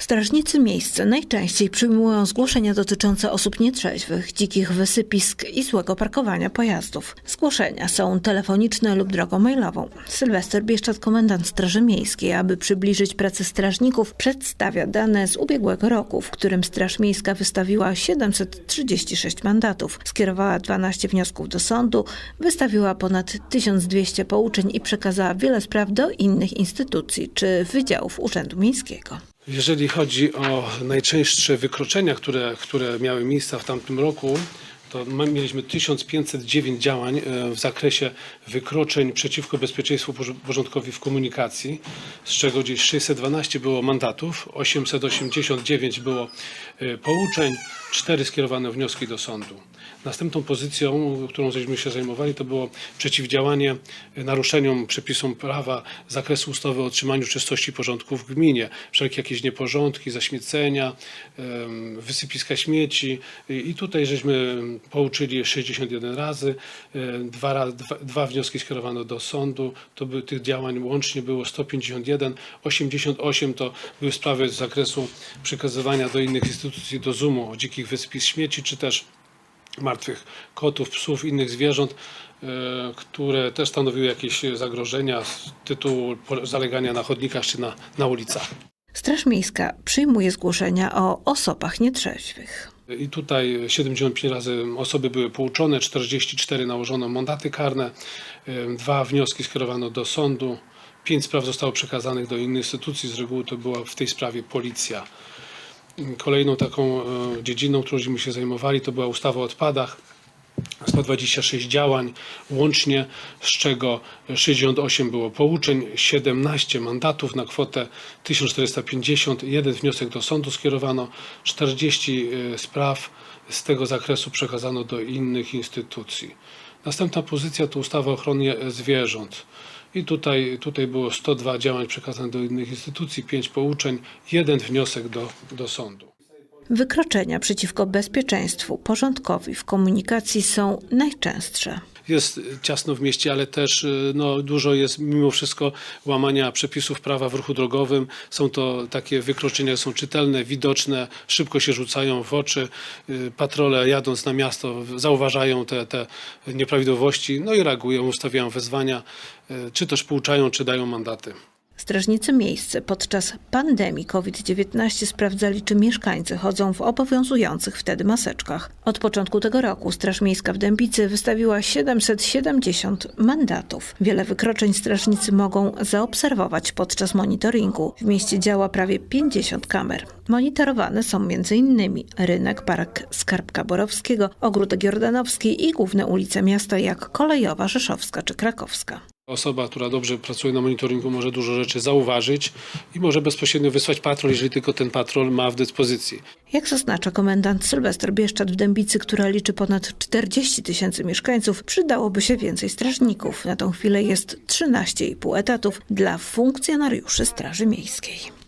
Strażnicy miejsce najczęściej przyjmują zgłoszenia dotyczące osób nietrzeźwych, dzikich wysypisk i złego parkowania pojazdów. Zgłoszenia są telefoniczne lub drogą mailową. Sylwester Bieszczat, komendant Straży Miejskiej, aby przybliżyć pracę strażników, przedstawia dane z ubiegłego roku, w którym Straż Miejska wystawiła 736 mandatów, skierowała 12 wniosków do sądu, wystawiła ponad 1200 pouczeń i przekazała wiele spraw do innych instytucji czy wydziałów Urzędu Miejskiego. Jeżeli chodzi o najczęstsze wykroczenia, które, które miały miejsce w tamtym roku, to mieliśmy 1509 działań e, w zakresie wykroczeń przeciwko bezpieczeństwu porz- porządkowi w komunikacji, z czego gdzieś 612 było mandatów, 889 było e, pouczeń, 4 skierowane wnioski do sądu. Następną pozycją, którą żeśmy się zajmowali, to było przeciwdziałanie naruszeniom przepisom prawa z zakresu ustawy o utrzymaniu czystości i porządku w gminie. Wszelkie jakieś nieporządki, zaśmiecenia, wysypiska śmieci. I tutaj żeśmy pouczyli 61 razy. E, Dwa, dwa, dwa wnioski skierowano do sądu. To by, tych działań łącznie było 151. 88 to były sprawy z zakresu przekazywania do innych instytucji, do ZUM-u dzikich wysypisk śmieci, czy też martwych kotów, psów, innych zwierząt, e, które też stanowiły jakieś zagrożenia z tytułu zalegania na chodnikach czy na, na ulicach. Straż Miejska przyjmuje zgłoszenia o osobach nietrzeźwych. I tutaj 75 razy osoby były pouczone, 44 nałożono mandaty karne, dwa wnioski skierowano do sądu, pięć spraw zostało przekazanych do innych instytucji, z reguły to była w tej sprawie policja. Kolejną taką e, dziedziną, którą się zajmowali, to była ustawa o odpadach. 126 działań łącznie, z czego 68 było pouczeń, 17 mandatów na kwotę 1450, jeden wniosek do sądu skierowano, 40 e, spraw z tego zakresu przekazano do innych instytucji. Następna pozycja to ustawa o ochronie zwierząt. I tutaj, tutaj było 102 działań przekazanych do innych instytucji, 5 pouczeń, jeden wniosek do, do sądu. Wykroczenia przeciwko bezpieczeństwu, porządkowi w komunikacji są najczęstsze. jest ciasno w mieście, ale też y, no, dużo jest mimo wszystko łamania przepisów prawa w ruchu drogowym. Są to takie wykroczenia, są czytelne, widoczne, szybko się rzucają w oczy. Y, Patrole jadąc na miasto zauważają te, te nieprawidłowości, no i reagują, ustawiają wezwania, y, czy też pouczają, czy dają mandaty. Strażnicy miejsce podczas pandemii COVID-19 sprawdzali, czy mieszkańcy chodzą w obowiązujących wtedy maseczkach. Od początku tego roku Straż Miejska w Dębicy wystawiła 770 mandatów. Wiele wykroczeń strażnicy mogą zaobserwować podczas monitoringu. W mieście działa prawie 50 kamer. Monitorowane są m.in. rynek, park Skarbka Borowskiego, ogródek Jordanowski i główne ulice miasta jak Kolejowa, Rzeszowska czy Krakowska. Osoba, która dobrze pracuje na monitoringu, może dużo rzeczy zauważyć i może bezpośrednio wysłać patrol, jeżeli tylko ten patrol ma w dyspozycji. Jak zaznacza komendant Sylwester Bieszczat w Dębicy, która liczy ponad 40 tysięcy mieszkańców, przydałoby się więcej strażników. Na tą chwilę jest 13,5 etatów dla funkcjonariuszy Straży Miejskiej.